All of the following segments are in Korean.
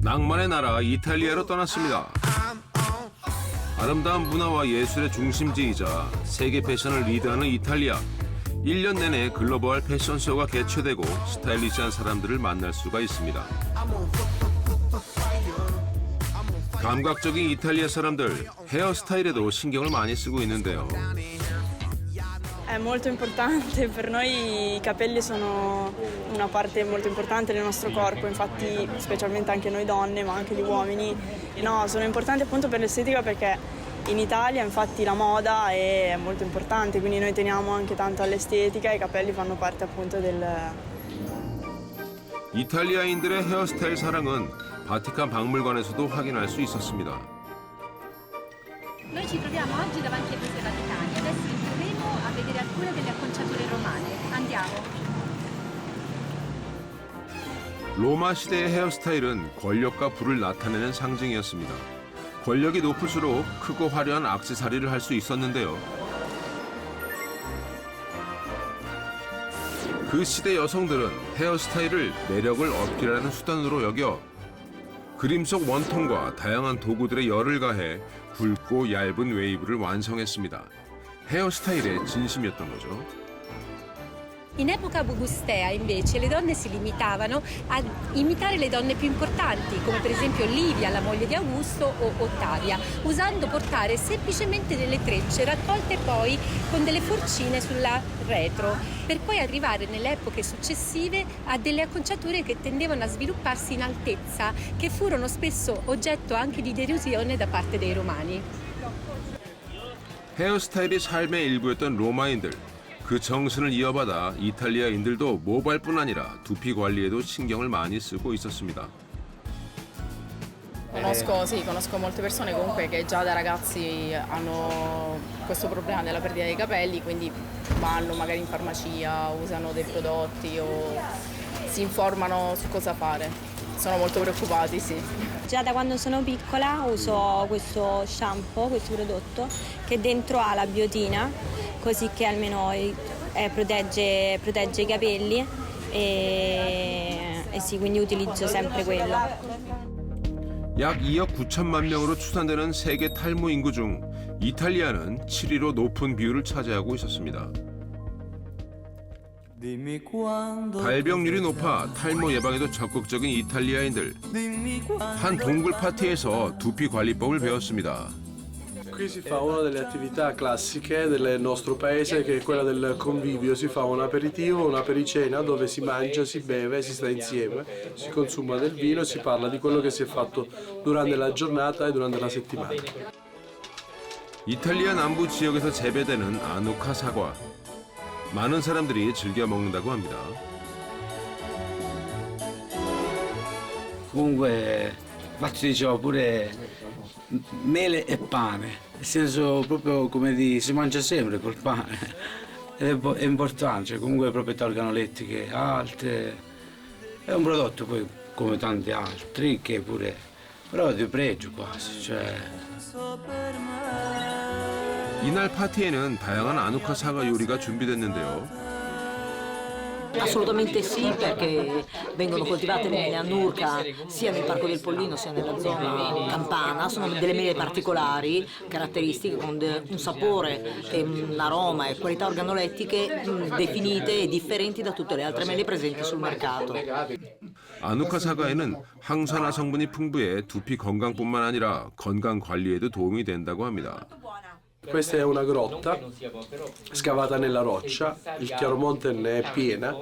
낭만의 나라 이탈리아로 떠났습니다. 아름다운 문화와 예술의 중심지이자 세계 패션을 리드하는 이탈리아. 1년 내내 글로벌 패션쇼가 개최되고 스타일리시한 사람들을 만날 수가 있습니다. 감각적인 이탈리아 사람들 헤어스타일에도 신경을 많이 쓰고 있는데요. È molto importante, per noi i capelli sono una parte molto importante del nostro corpo, infatti specialmente anche noi donne, ma anche gli uomini, no, sono importanti appunto per l'estetica perché in Italia infatti la moda è molto importante, quindi noi teniamo anche tanto all'estetica e i capelli fanno parte appunto del, 이탈리아인들의 헤어스타일 사랑은 바티칸 박물관에서도 확인할 수 있었습니다. Noi ci troviamo oggi davanti ai vedere alcune delle acconciature romane. Andiamo. 로마 시대의 헤어스타일은 권력과 부를 나타내는 상징이었습니다. 권력이 높을수록 크고 화려한 액세서리를 할 수 있었는데요. 그 시대 여성들은 헤어스타일을 매력을 얻기라는 수단으로 여겨 그림 속 원통과 다양한 도구들의 열을 가해 굵고 얇은 웨이브를 완성했습니다. 헤어스타일의 진심이었던 거죠. In epoca augustea invece le donne si limitavano a imitare le donne più importanti, come per esempio Livia, la moglie di Augusto, o Ottavia, usando portare semplicemente delle trecce raccolte poi con delle forcine sulla retro, per poi arrivare nelle epoche successive a delle acconciature che tendevano a svilupparsi in altezza, che furono spesso oggetto anche di derisione da parte dei romani. 헤어스타일이 삶의 일부였던 로마인들. 그 정신을 이어받아 이탈리아인들도 모발뿐 아니라 두피 관리에도 신경을 많이 쓰고 있었습니다. Conosco, sì, conosco molte persone comunque che già da ragazzi hanno questo problema della perdita dei capelli, quindi vanno magari in farmacia, usano dei prodotti o si informano su cosa fare. Sono molto preoccupati, sì. Già da quando sono piccola uso questo shampoo, questo prodotto, che dentro ha la biotina, così che almeno eh, protegge, protegge i capelli e, e sì, quindi utilizzo sempre quello. 약 2억 9천만 명으로 추산되는 세계 탈모 인구 중 이탈리아는 7위로 높은 비율을 차지하고 있었습니다. 발병률이 높아 탈모 예방에도 적극적인 이탈리아인들. 한 동굴 파티에서 두피 관리법을 배웠습니다. Qui si fa una delle attività classiche del nostro paese che è quella del convivio, si fa un aperitivo, una pericena dove si mangia, si beve, si sta insieme, si consuma del vino e si parla di quello che si è fatto durante la giornata e durante la settimana. 이탈리아 남부 지역에서 재배되는 아누카 사과. 많은 사람들이 즐겨 먹는다고 합니다. Comunque, infatti dicevo pure m- mele e pane, nel senso proprio come di si mangia sempre col pane. Ed è, bo- è importante, cioè, comunque proprietà organolettiche alte. È un prodotto poi come tanti altri che pure, però è di pregio quasi, cioè 이날 파티에는 다양한 아누카 사과 요리가 준비됐는데요. Assolutamente sì, perché vengono coltivate le mele a Nurca sia nel Parco del Pollino sia nella zona campana. Sono delle mele particolari, caratteristiche, con un sapore, e un aroma e qualità organolettiche definite e differenti da tutte le altre mele presenti sul mercato. 아누카 사과에는 항산화 성분이 풍부해 두피 건강뿐만 아니라 건강 관리에도 도움이 된다고 합니다. Questa è una grotta scavata nella roccia, il Chiaromonte ne è piena,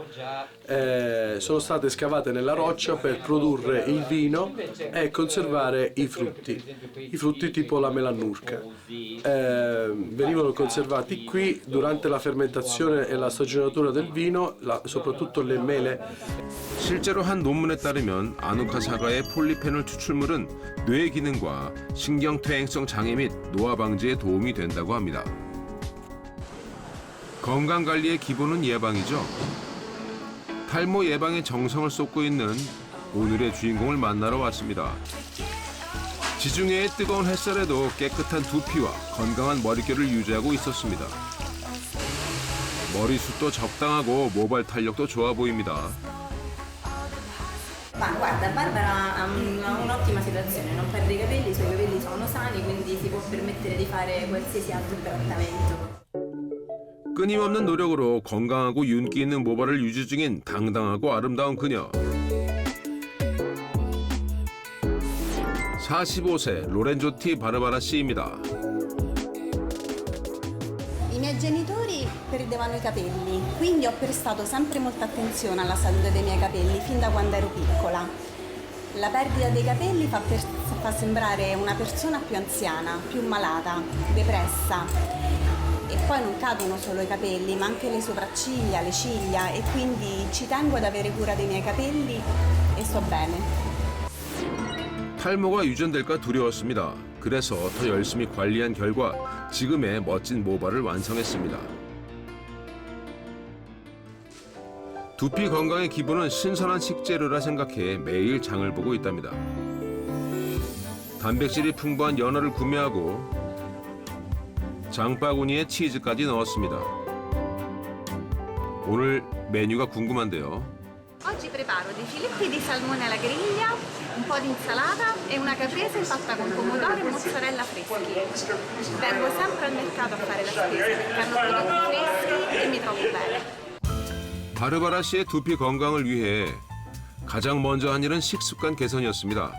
eh, sono state scavate nella roccia per produrre il vino e conservare i frutti, i frutti tipo la melannurca. Eh, venivano conservati qui durante la fermentazione e la stagionatura del vino, la- soprattutto le mele 실제로 한 논문에 따르면 아누카 사과의 폴리페놀 추출물은 뇌 기능과 신경퇴행성 장애 및 노화 방지에 도움이 된다고 합니다. 건강 관리의 기본은 예방이죠. 탈모 예방에 정성을 쏟고 있는 오늘의 주인공을 만나러 왔습니다. 지중해의 뜨거운 햇살에도 깨끗한 두피와 건강한 머릿결을 유지하고 있었습니다. 머리숱도 적당하고 모발 탄력도 좋아 보입니다. Ma guarda, Barbara ha un- ha un'ottima situazione, non perde i capelli, i suoi capelli sono sani, quindi si può permettere di fare qualsiasi altro trattamento. 끊임없는 노력으로 건강하고 윤기 있는 모발을 유지 중인 당당하고 아름다운 그녀. 45세 로렌조티 바르바라 씨입니다. I miei genitori perdevano i capelli, quindi ho prestato sempre molta attenzione alla salute dei miei capelli fin da quando ero piccola. La perdita dei capelli fa, per- fa sembrare una persona più anziana, più malata, depressa. E poi non cadono solo i capelli, ma anche le sopracciglia, le ciglia e quindi ci tengo ad avere cura dei miei capelli e sto bene. 탈모가 유전될까 두려웠습니다. 그래서 더 열심히 관리한 결과 지금의 멋진 모발을 완성했습니다. 두피 건강의 기본은 신선한 식재료라 생각해 매일 장을 보고 있답니다. 단백질이 풍부한 연어를 구매하고 장바구니에 치즈까지 넣었습니다. 오늘 메뉴가 궁금한데요. Oggi preparo dei filetti di salmone alla griglia, un po' di insalata e una caprese fatta con pomodoro e mozzarella freschi. Vengo sempre al mercato a fare la spesa perché hanno prodotti freschi e mi trovo bene. 바르바라 씨의 두피 건강을 위해 가장 먼저 한 일은 식습관 개선이었습니다.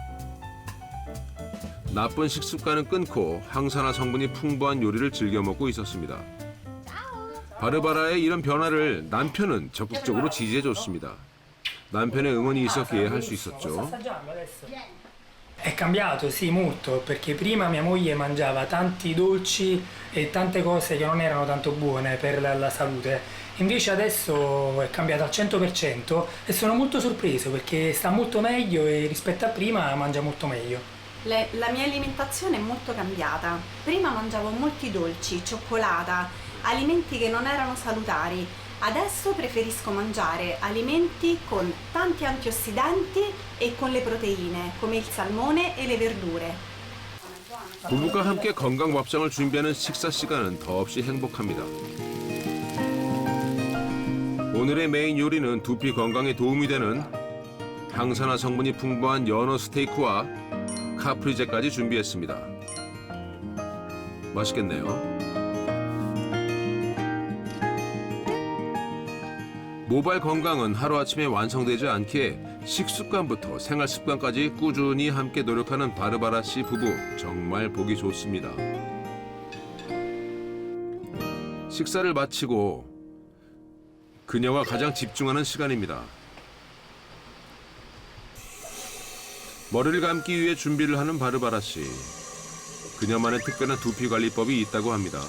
나쁜 식습관은 끊고 항산화 성분이 풍부한 요리를 즐겨 먹고 있었습니다. 바르바라의 이런 변화를 남편은 적극적으로 지지해 줬습니다. 남편의 응원이 있었기에 할 수 있었죠. È cambiato, sì, molto, perché prima mia moglie mangiava tanti dolci e tante cose che non erano tanto buone per la, salute. Invece adesso è cambiato al 100% e sono molto sorpreso perché sta molto meglio e rispetto a prima mangia molto meglio. Le- la mia alimentazione è molto cambiata. Prima mangiavo molti dolci, cioccolata, alimenti che non erano salutari. Adesso preferisco mangiare alimenti con tanti antiossidanti e con le proteine, come il salmone e le verdure. 부부가 함께 건강 밥상을 준비하는 식사 시간은 더없이 행복합니다. 오늘의 메인 요리는 두피 건강에 도움이 되는 항산화 성분이 풍부한 연어 스테이크와 카프리제까지 준비했습니다. 맛있겠네요. 모발 건강은 하루아침에 완성되지 않기에 식습관부터 생활 습관까지 꾸준히 함께 노력하는 바르바라 씨 부부 정말 보기 좋습니다. 식사를 마치고 그녀가 가장 집중하는 시간입니다. 머리를 감기 위해 준비를 하는 바르바라 씨. 그녀만의 특별한 두피 관리법이 있다고 합니다.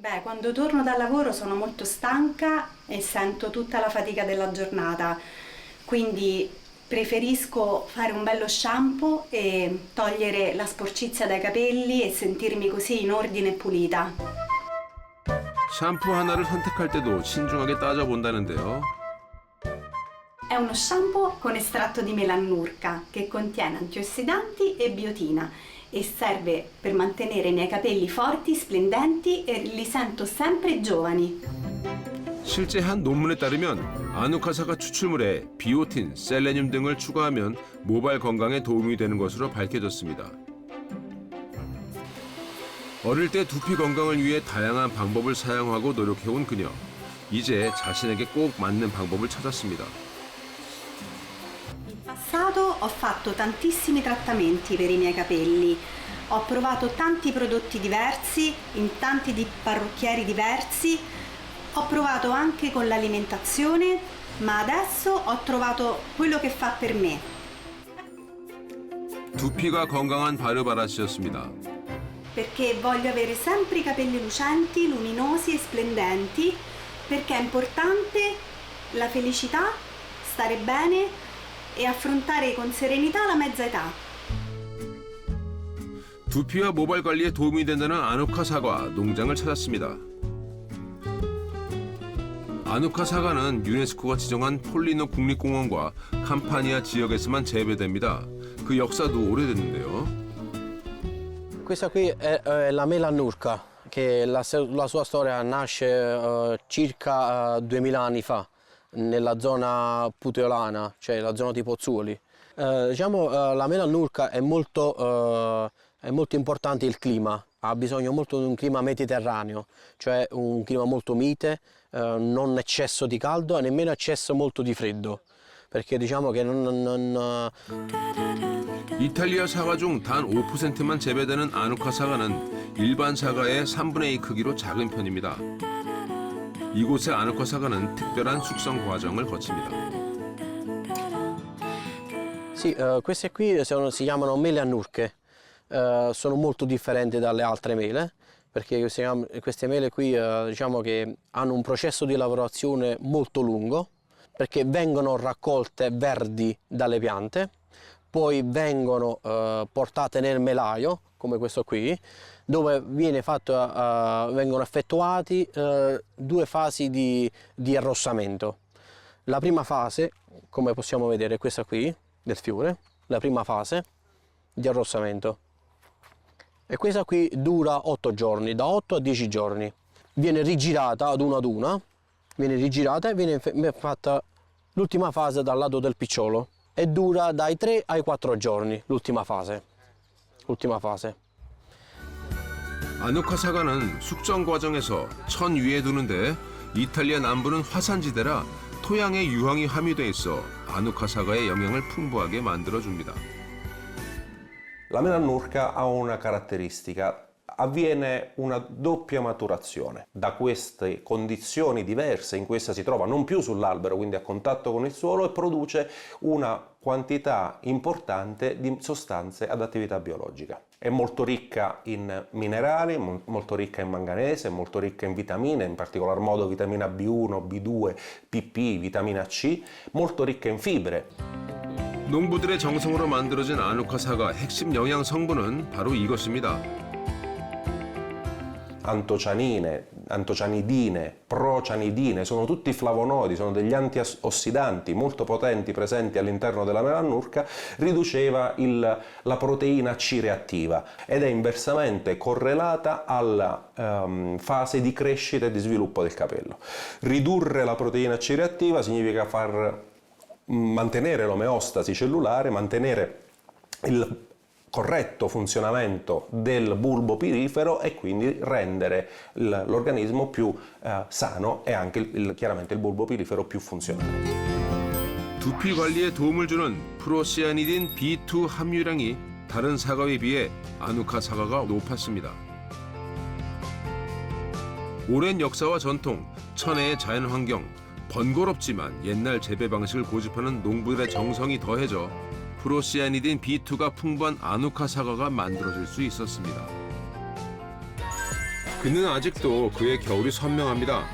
Beh, quando torno dal lavoro sono molto stanca e sento tutta la fatica della giornata, quindi preferisco fare un bello shampoo e togliere la sporcizia dai capelli e sentirmi così in ordine e pulita. 샴푸 하나를 선택할 때도 신중하게 따져본다는데요. È uno shampoo con estratto di melannurca che contiene antiossidanti e biotina e serve per mantenere i miei capelli forti, splendenti e li sento sempre giovani. 실제 한 논문에 따르면 아누카사가 추출물에 비오틴, 셀레늄 등을 추가하면 모발 건강에 도움이 되는 것으로 밝혀졌습니다. 어릴 때 두피 건강을 위해 다양한 방법을 사용하고 노력해온 그녀. 이제 자신에게 꼭 맞는 방법을 찾았습니다. In passato ho fatto tantissimi trattamenti per i miei capelli. Ho provato tanti prodotti diversi, in tanti di parrucchieri diversi. Ho provato anche con l'alimentazione, ma adesso ho trovato quello che fa per me. 두피가 건강한 바르바라 씨였습니다. Perché voglio avere sempre i capelli lucenti, luminosi e splendenti, perché è importante la felicità, stare bene e affrontare con serenità la mezza età. 두피와 모발 관리에 도움이 된다는 아누카 사과 농장을 찾았습니다. 아누카 사과는 유네스코가 지정한 폴리노 국립공원과 캄파니아 지역에서만 재배됩니다. 그 역사도 오래됐는데요. Questa qui è, eh, la melannurca, che la, la sua storia nasce eh, circa eh, 2000 anni fa, nella zona puteolana, cioè la zona di Pozzuoli. Eh, diciamo, eh, la mela annurca è molto, eh, è molto importante il clima, ha bisogno molto di un clima mediterraneo, cioè un clima molto mite, eh, non eccesso di caldo e nemmeno eccesso molto di freddo, perché diciamo che non- non- non, 이탈리아 사과 중 단 5%만 재배되는 아누카 사과는 일반 사과의 3분의 2 크기로 작은 편입니다. 이곳의 아누카 사과는 특별한 숙성 과정을 거칩니다. Sì, eh, queste qui sono- si chiamano mele annurche, Eh, sono molto differenti dalle altre mele, perché queste, queste mele qui eh, diciamo che hanno un processo di lavorazione molto lungo, perché vengono raccolte verdi dalle piante, poi vengono eh, portate nel melaio, come questo qui, dove fatto, eh, vengono effettuati eh, due fasi di, di arrossamento. La prima fase, come possiamo vedere, è questa qui del fiore, la prima fase di arrossamento. E questa qui dura 8 giorni, da 8 a 10 giorni. Viene rigirata ad una ad una, viene rigirata e viene fatta l'ultima fase dal lato del picciolo e dura dai 3 ai 4 giorni l'ultima fase. Ultima fase. 아누카 사과는 숙성 과정에서 천 위에 두는데 이탈리아 남부는 화산지대라 토양에 유황이 함유돼 있어 아누카 사과의 영양을 풍부하게 만들어 줍니다. La melanurca ha una caratteristica, avviene una doppia maturazione. Da queste condizioni diverse in cui essa si trova non più sull'albero, quindi a contatto con il suolo, e produce una quantità importante di sostanze ad attività biologica. È molto ricca in minerali, mo- molto ricca in manganese, molto ricca in vitamine, in particolar modo vitamina B1, B2, PP, vitamina C, molto ricca in fibre, 농부들의 정성으로 만들어진 아누카 사과 핵심 영양 성분은 바로 이것입니다. antocianine, antocianidine, procianidine, sono tutti flavonoidi, sono degli antiossidanti molto potenti presenti all'interno della melanurca, riduceva il- la proteina C reattiva ed è inversamente correlata alla ehm, fase di crescita e di sviluppo del capello. Ridurre la proteina C reattiva significa far mm, mantenere l'omeostasi cellulare, mantenere il corretto funzionamento del bulbo pirifero e quindi rendere l'organismo più eh, sano e anche il- chiaramente il bulbo pirifero più funzionale. 두피 관리에 도움을 주는 프로시아니딘 B2 함유량이 다른 사과에 비해 아누카 사과가 높았습니다. 오랜 역사와 전통, 천혜의 자연 환경, 번거롭지만 옛날 재배 방식을 고집하는 농부들의 정성이 더해져 프로시아니딘 B2가 풍부한 아누카 사과가 만들어질 수 있었습니다. 그는 아직도 그의 겨울이 선명합니다.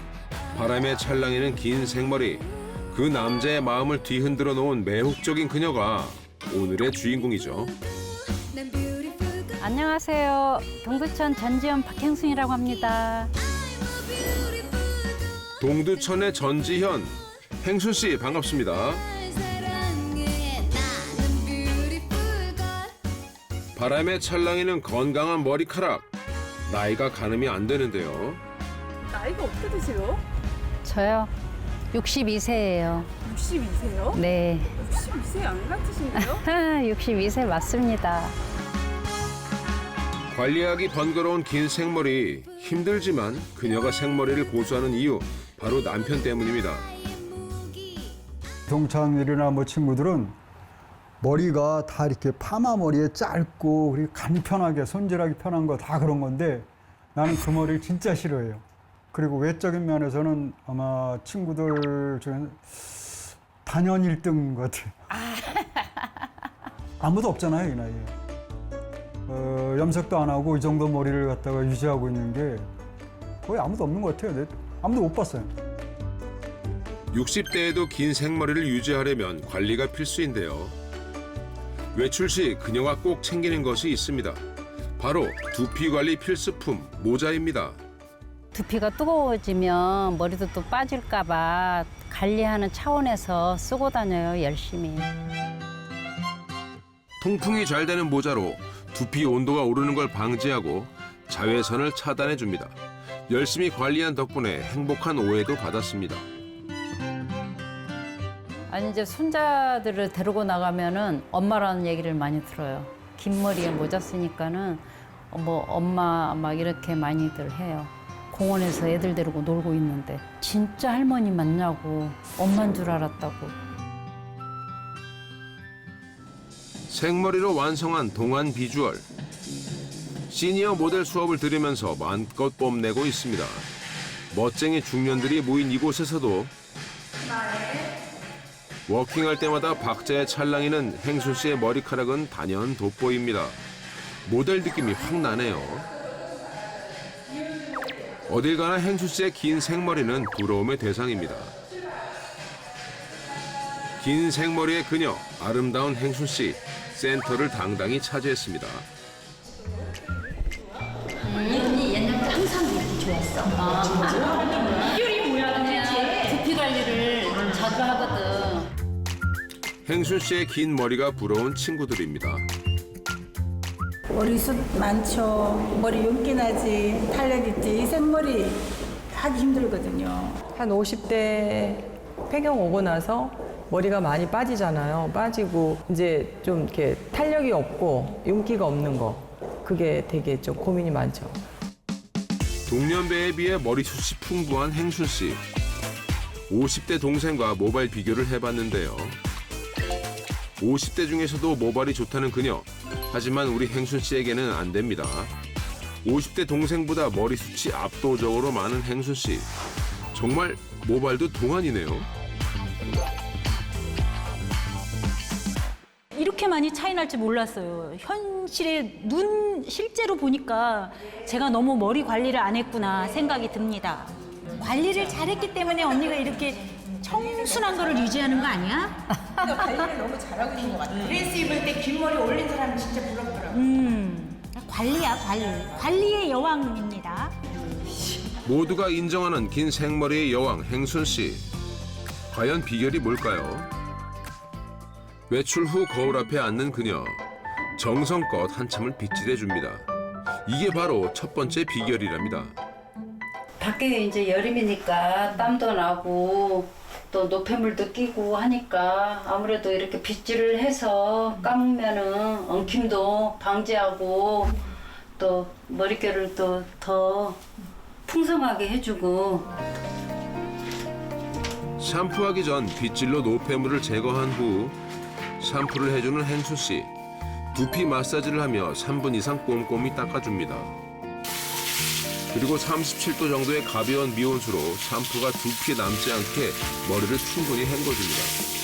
바람에 찰랑이는 긴 생머리, 그 남자의 마음을 뒤흔들어 놓은 매혹적인 그녀가 오늘의 주인공이죠. 안녕하세요. 동두천 전지현 박행순이라고 합니다. 동두천의 전지현, 행순 씨 반갑습니다. 바람에 찰랑이는 건강한 머리카락. 나이가 가늠이 안 되는데요. 나이가 어떻게 되세요? 저요. 62세예요. 62세요? 네. 62세 안 같으신데요? 62세 맞습니다. 관리하기 번거로운 긴 생머리 힘들지만 그녀가 생머리를 고수하는 이유 바로 남편 때문입니다. 동창들이나 뭐 친구들은 머리가 다 이렇게 파마 머리에 짧고 그리고 간편하게 손질하기 편한 거 다 그런 건데 나는 그 머리를 진짜 싫어해요. 그리고 외적인 면에서는 아마 친구들 중에 단연 1등 같아요. 아무도 없잖아요, 이 나이에. 어, 염색도 안 하고 이 정도 머리를 갖다가 유지하고 있는 게 거의 아무도 없는 것 같아요. 내- 아무도 못 봤어요. 60대에도 긴 생머리를 유지하려면 관리가 필수인데요. 외출 시 그녀가 꼭 챙기는 것이 있습니다. 바로 두피 관리 필수품 모자입니다. 두피가 뜨거워지면 머리도 또 빠질까봐 관리하는 차원에서 쓰고 다녀요, 열심히. 통풍이 잘 되는 모자로 두피 온도가 오르는 걸 방지하고 자외선을 차단해 줍니다. 열심히 관리한 덕분에 행복한 오해도 받았습니다. 아니 이제 손자들을 데리고 나가면은 엄마라는 얘기를 많이 들어요. 긴 머리에 모자 쓰니까는 어, 뭐 엄마 막 이렇게 많이들 해요. 공원에서 애들 데리고 놀고 있는데 진짜 할머니 맞냐고 엄만 줄 알았다고. 생머리로 완성한 동안 비주얼. 시니어 모델 수업을 들으면서 마음껏 뽐내고 있습니다. 멋쟁이 중년들이 모인 이곳에서도 워킹할 때마다 박자에 찰랑이는 행순 씨의 머리카락은 단연 돋보입니다. 모델 느낌이 확 나네요. 어딜 가나 행순 씨의 긴 생머리는 부러움의 대상입니다. 긴 생머리의 그녀, 아름다운 행순 씨, 센터를 당당히 차지했습니다. 언니 옛날부터 항상 이렇게 좋았어. 아, 비결 행순 씨의 긴 머리가 부러운 친구들입니다. 머리숱 많죠. 머리 윤기 나지, 탄력 있지. 이 생머리 하기 힘들거든요. 한 50대 폐경 오고 나서 머리가 많이 빠지잖아요. 빠지고 이제 좀 이렇게 탄력이 없고 윤기가 없는 거. 그게 되게 좀 고민이 많죠. 동년배에 비해 머리숱이 풍부한 행순 씨. 50대 동생과 모발 비교를 해봤는데요. 50대 중에서도 모발이 좋다는 그녀. 하지만 우리 행순 씨에게는 안 됩니다. 50대 동생보다 머리숱이 압도적으로 많은 행순 씨. 정말 모발도 동안이네요. 이렇게 많이 차이 날줄 몰랐어요. 현실에 눈 실제로 보니까 제가 너무 머리 관리를 안 했구나 생각이 듭니다. 관리를 잘했기 때문에 언니가 이렇게 청순한 거를 유지하는 거 아니야? 관리를 너무 잘하고 있는 것 같아요. 드레스 입을 때 긴 머리 올린 사람 진짜 부럽더라고요. 음, 관리야 관리. 관리의 여왕입니다. 모두가 인정하는 긴 생머리의 여왕 행순 씨. 과연 비결이 뭘까요? 외출 후 거울 앞에 앉는 그녀. 정성껏 한참을 빗질해 줍니다. 이게 바로 첫 번째 비결이랍니다. 밖에 이제 여름이니까 땀도 나고 또 노폐물도 끼고 하니까 아무래도 이렇게 빗질을 해서 감으면은 엉킴도 방지하고 또 머릿결을 또 더 풍성하게 해주고 샴푸하기 전 빗질로 노폐물을 제거한 후 샴푸를 해주는 행수 씨. 두피 마사지를 하며 3분 이상 꼼꼼히 닦아줍니다. 그리고 37도 정도의 가벼운 미온수로 샴푸가 두피에 남지 않게 머리를 충분히 헹궈줍니다.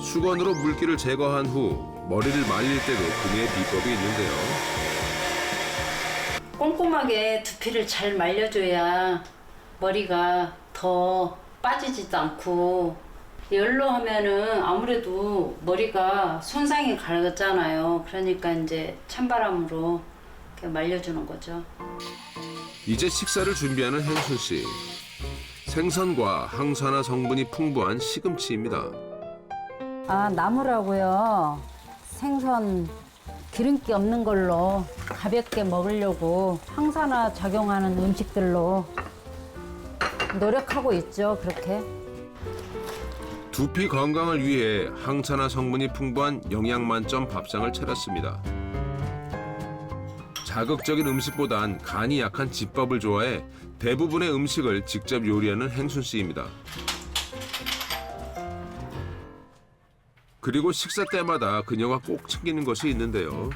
수건으로 물기를 제거한 후 머리를 말릴 때도 그녀의 비법이 있는데요. 꼼꼼하게 두피를 잘 말려줘야 머리가 더 빠지지도 않고 열로 하면은 아무래도 머리가 손상이 가잖아요. 그러니까 이제 찬바람으로 이렇게 말려주는 거죠. 이제 식사를 준비하는 행순 씨. 생선과 항산화 성분이 풍부한 시금치입니다. 아 나물하고요 생선 기름기 없는 걸로 가볍게 먹으려고 항산화 작용하는 음식들로 노력하고 있죠 그렇게 두피 건강을 위해 항산화 성분이 풍부한 영양 만점 밥상을 차렸습니다. 자극적인 음식보단 간이 약한 집밥을 좋아해 대부분의 음식을 직접 요리하는 행순 씨입니다. 그리고 식사 때마다 그녀가 꼭 챙기는 것이 있는데요.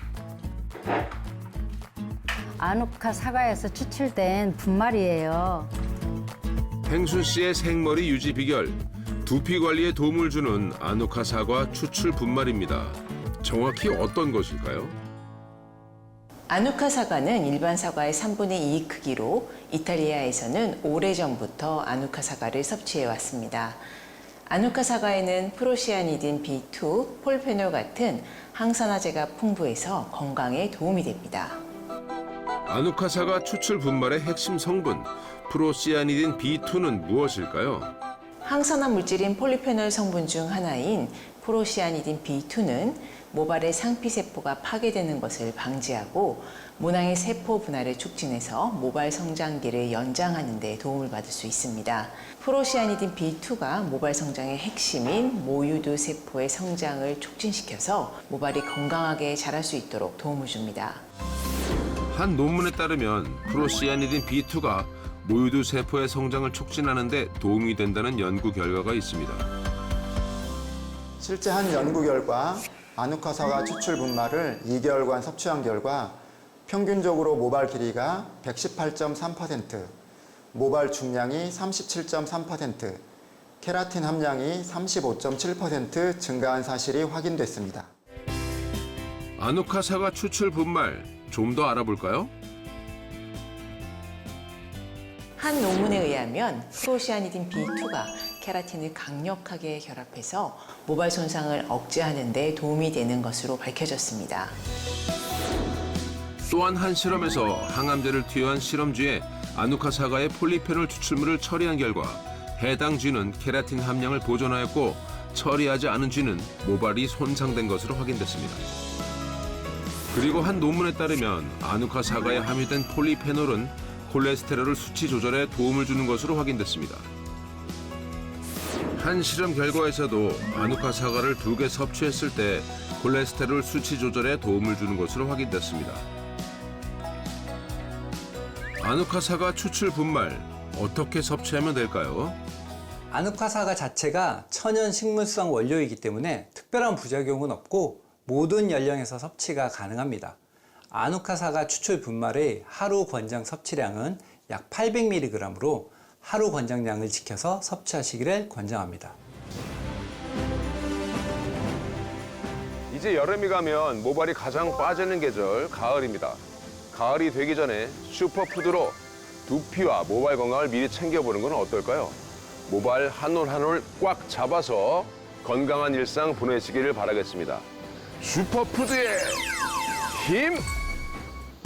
아누카 사과에서 추출된 분말이에요 행순 씨의 생머리 유지 비결 두피 관리에 도움을 주는 아누카 사과 추출 분말입니다. 정확히 어떤 것일까요? 아누카 사과는 일반 사과의 3분의 2 크기로 이탈리아에서는 오래전부터 아누카 사과를 섭취해 왔습니다. 아누카 사과에는 프로시아니딘 B2, 폴페놀 같은 항산화제가 풍부해서 건강에 도움이 됩니다. 아누카 사과 추출 분말의 핵심 성분 프로시아니딘 B2는 무엇일까요? 항산화 물질인 폴리페놀 성분 중 하나인 프로시아니딘 B2는 모발의 상피세포가 파괴되는 것을 방지하고 모낭의 세포 분할을 촉진해서 모발 성장기를 연장하는 데 도움을 받을 수 있습니다. 프로시아니딘 B2가 모발 성장의 핵심인 모유두 세포의 성장을 촉진시켜서 모발이 건강하게 자랄 수 있도록 도움을 줍니다. 한 논문에 따르면 프로시아니딘 B2가 모유두 세포의 성장을 촉진하는 데 도움이 된다는 연구 결과가 있습니다. 실제 한 연구 결과 아누카사가 추출 분말을 2개월간 섭취한 결과 평균적으로 모발 길이가 118.3%, 모발 중량이 37.3%, 케라틴 함량이 35.7% 증가한 사실이 확인됐습니다. 아누카사가 추출 분말 좀 더 알아볼까요? 한 논문에 의하면 프로시아니딘 B2가 케라틴을 강력하게 결합해서 모발 손상을 억제하는 데 도움이 되는 것으로 밝혀졌습니다. 또한 한 실험에서 항암제를 투여한 실험쥐에 아누카 사과의 폴리페놀 추출물을 처리한 결과 해당 쥐는 케라틴 함량을 보존하였고 처리하지 않은 쥐는 모발이 손상된 것으로 확인됐습니다. 그리고 한 논문에 따르면 아누카 사과에 함유된 폴리페놀은 콜레스테롤 수치 조절에 도움을 주는 것으로 확인됐습니다. 한 실험 결과에서도 아누카 사과를 두 개 섭취했을 때 콜레스테롤 수치 조절에 도움을 주는 것으로 확인됐습니다. 아누카 사과 추출 분말 어떻게 섭취하면 될까요? 아누카사가 자체가 천연 식물성 원료이기 때문에 특별한 부작용은 없고 모든 연령에서 섭취가 가능합니다. 아누카사가 추출 분말의 하루 권장 섭취량은 약 800mg으로 하루 권장량을 지켜서 섭취하시기를 권장합니다. 이제 여름이 가면 모발이 가장 빠지는 계절 가을입니다. 가을이 되기 전에 슈퍼푸드로 두피와 모발 건강을 미리 챙겨보는 건 어떨까요? 모발 한 올 한 올 꽉 잡아서 건강한 일상 보내시기를 바라겠습니다. 슈퍼푸드의 힘!